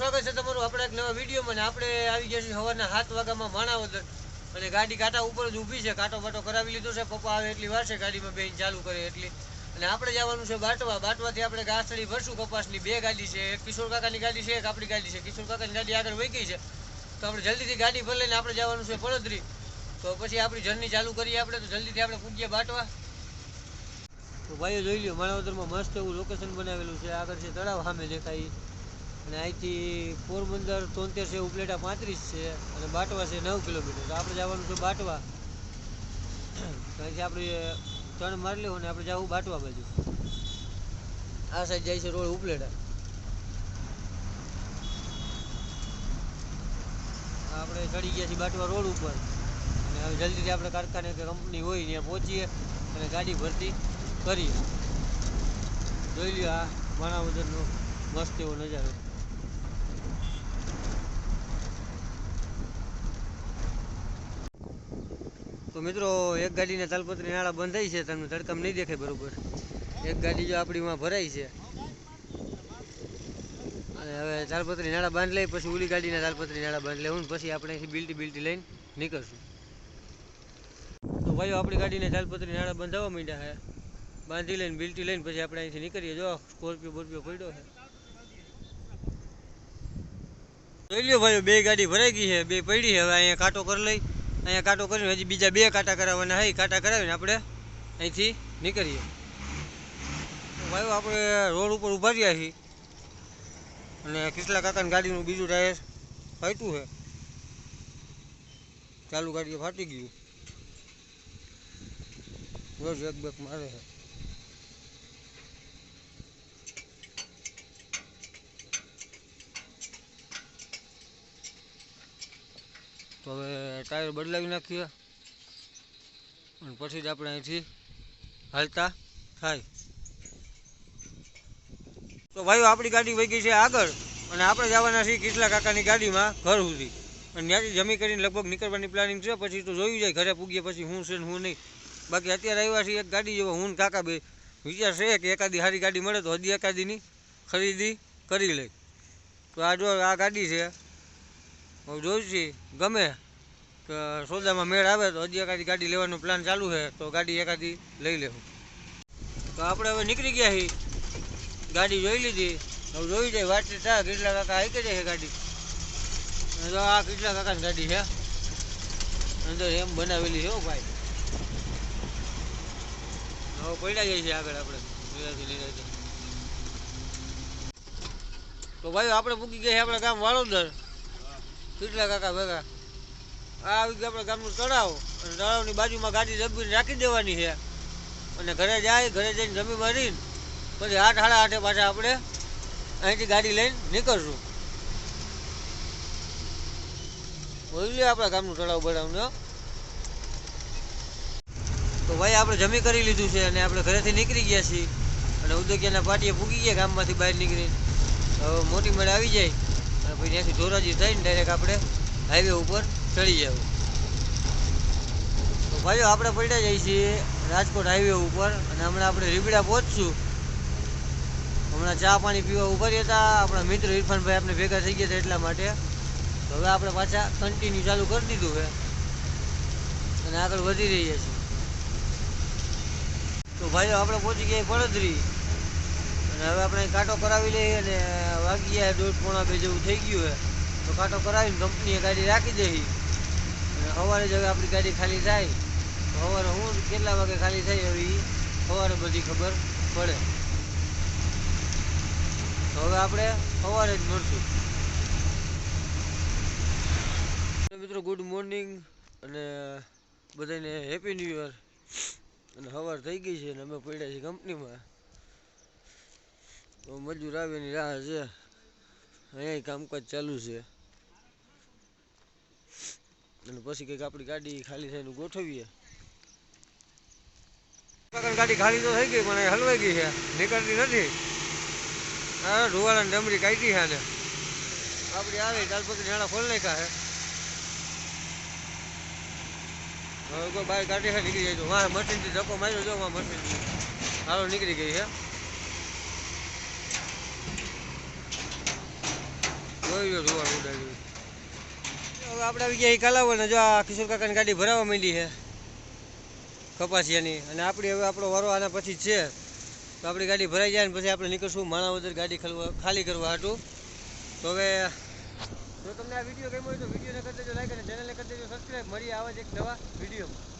સ્વાગત છે તમારું આપણે એક નવા વિડીયોમાં ને આપણે આવી ગયા છીએ સવારના સાત વાગ્યામાં માણાવદર અને ગાડી કાંટા ઉપર જ ઊભી છે, કાંટો બાટો કરાવી લીધો છે, પપ્પા આવે એટલી વાર છે ગાડીમાં બેન ચાલુ કરે એટલી. અને આપણે જવાનું છે બાટવા. બાટવાથી આપણે ગાસડી ભરશું કપાસની. બે ગાડી છે, એક કિશોર કાકાની ગાડી છે, એક આપણી ગાડી છે. કિશોર કાકાની ગાડી આગળ વહી છે. તો આપણે જલ્દીથી ગાડી ભર લઈને આપણે જવાનું છે પડદરી તો પછી આપણી જર્ની ચાલુ કરીએ આપણે તો જલ્દીથી આપણે પૂગીએ બાટવા. તો ભાઈઓ જોઈ લ્યો, માણાવદરમાં મસ્ત એવું લોકેશન બનાવેલું છે. આગળ છે તળાવ, સામે દેખાય. અને અહીંથી પોરબંદર તોતેર છે, ઉપલેટા પાંત્રીસ છે અને બાટવા છે નવ કિલોમીટર. તો આપણે જવાનું છે બાટવા. અહીંથી આપણે ત્રણ મારી લેવું અને આપણે જવું બાટવા બાજુ. આ સાઈડ જાય છે રોડ ઉપલેટા. આપણે ચડી ગયા છીએ બાટવા રોડ ઉપર. અને હવે જલ્દીથી આપણે કારખાને કે કંપની હોય ત્યાં પહોંચીએ અને ગાડી ભરતી કરીએ. જોઈ લ્યો આ માણાવદરનો મસ્ત એવો નજારો. તો મિત્રો, એક ગાડીને તાલપત્રી નાળા બંધાઈ છે, તમને તડકામ નહીં દેખાય બરોબર. એક ગાડી જો આપણીમાં ભરાઈ છે. અને હવે તાલપત્રી નાળા બાંધ લઈ, પછી ઓલી ગાડીના તાલપત્રી નાળા બાંધ લેવું પછી આપણે અહીંથી બિલ્ટી બિલ્ટી લઈને નીકળશું. તો ભાઈઓ, આપણી ગાડીને તાલપત્રી નાળા બંધાવવા માંડ્યા છે. બાંધી લઈને, બિલ્ટી લઈને પછી આપણે અહીંથી નીકળીએ. જો, સ્કોર્પિયો બોર્પિયો પડ્યો છે. જોઈ લ્યો ભાઈઓ, બે ગાડી ભરાઈ ગઈ છે, બે પડી છે. હવે અહીંયા કાંટો કરી લઈ. અહીંયા કાંટો કરીને હજી બીજા બે કાંટા કરાવવાના હોય કાંટા કરાવીને આપણે અહીંથી નીકળીએ. ભાઈ આપણે રોડ ઉપર ઊભા રહ્યા છીએ. અને કિસલા કાકાની ગાડીનું બીજું ટાયર ફાટ્યું છે. ચાલુ ગાડી ફાટી ગયું. રોજ એક બેક મારે છે. તો હવે ટાયર બદલાવી નાખીએ. અને પછી જ આપણે અહીંથી હાલતા થાય. તો ભાઈઓ, આપણી ગાડી વહી છે આગળ. અને આપણે જવાના છીએ કિસલા કાકાની ગાડીમાં ઘર સુધી. અને ત્યાંથી જમી કરીને લગભગ નીકળવાની પ્લાનિંગ છે. પછી તો જોયું જાય ઘરે પૂગીએ પછી હું છે ને હું નહીં. બાકી અત્યારે આવ્યા છીએ એક ગાડી જેવો હું કાકા બે. વિચાર છે કે એકાદી સારી ગાડી મળે તો હજી એકાદીની ખરીદી કરી લઈ. તો આ જો આ ગાડી છે હવે જોયું છીએ ગમે. કે સોદામાં મેળ આવે તો હજી એકાદી ગાડી લેવાનો પ્લાન ચાલુ છે, તો ગાડી એકાદી લઈ લેવું. તો આપણે હવે નીકળી ગયા છીએ. ગાડી જોઈ લીધી. હવે જોઈ જાય વાતચીત થાય કેટલા કાકા આવી કે છે ગાડી. તો આ કેટલા કાકાની ગાડી છે? અંદર એમ બનાવેલી છે હો ભાઈ. હવે પડ્યા જાય છે આગળ આપણે. નિરાથી નિરાથી તો ભાઈ, આપણે મૂકી ગયા છે આપણા ગામ વાળોદર કેટલા કાકા ભેગા? આ આવી આપણા ગામનું તળાવ. અને તળાવની બાજુમાં ગાડી દબીને રાખી દેવાની છે. અને ઘરે જાય, ઘરે જઈને જમી ભરીને પછી આઠ સાડા આઠે પાછા આપણે અહીંથી ગાડી લઈને નીકળશું. બોલીએ આપણા ગામનું તળાવ બનાવને તો ભાઈ આપણે જમી કરી લીધું છે અને આપણે ઘરેથી નીકળી ગયા છીએ. અને ઉદ્યોગિયાના પાટીએ પૂગી ગયા ગામમાંથી બહાર નીકળીને. હવે મોટી મેળ આવી જાય. પછી ત્યાંથી ધોરાજી થઈને ડાયરેક્ટ આપણે હાઈવે ઉપર ચડી જવું. તો ભાઈઓ, આપણે પડ્યા જઈએ છીએ રાજકોટ હાઈવે ઉપર અને હમણાં આપણે રીબડા પહોંચશું. હમણાં ચા પાણી પીવા ઊભા રહ્યા હતા. આપણા મિત્ર ઇરફાનભાઈ આપણે ભેગા થઈ ગયા હતા એટલા માટે. તો હવે આપણે પાછા કન્ટિન્યુ ચાલુ કરી દીધું છે. અને આગળ વધી રહ્યા છીએ. તો ભાઈઓ, આપણે પહોંચી ગયા પડદરી અને હવે આપણે કાંટો કરાવી લઈએ અને ગયા દોઢ પોણા બે જેવું થઈ ગયું હોય તો કાંટો કરાવીને કંપનીએ ગાડી રાખી દેવી અને સવારે જ હવે આપણી ગાડી ખાલી થાય. તો સવારે હું કેટલા વાગે ખાલી થાય હવે એ સવારે બધી ખબર પડે. તો હવે આપણે સવારે જ મળશું. મિત્રો ગુડ મોર્નિંગ અને બધાને હેપી ન્યૂ યર અને સવાર થઈ ગઈ છે અને અમે પડ્યા છીએ કંપનીમાં તો મજૂર આવે એની રાહ છે અહીંયા કામકાજ ચાલુ છે. અને પછી કંઈક આપણી ગાડી ખાલી થઈને ગોઠવીએ. ગાડી ખાલી તો થઈ ગઈ, પણ એ હલવાઈ ગઈ છે. નીકળતી નથી. હા ઢુવાળાની ડમરી કાઢી છે ને. આપણી આવે તાલપત્રી નાણા ખોલ નાખ્યા છે. હવે કોઈ બહાર કાઢી છે, નીકળી જાય તો મારે મશીનથી ધક્કો માર્યો જો વાહ મશીન હાલો નીકળી ગઈ છે. જોઈ જોયો ધોવાણ ઉડાડ્યું હવે આપણે આવી ગયા જો આ કિશોર કાકાની ગાડી ભરાવા માંડી છે. કપાસિયાની. અને આપણી હવે આપણો વારો આના પછી છે. તો આપણી ગાડી ભરાઈ જાય ને પછી આપણે નીકળશું માણાવદર ગાડી ખલવા ખાલી કરવા હાટું. તો હવે જો તમને આ વીડિયો ગમ્યો હોય તો વિડીયોને કરી દેજો લાઈક અને ચેનલને કરી દેજો સબસ્ક્રાઈબ મળીએ આવા એક નવા વિડીયોમાં.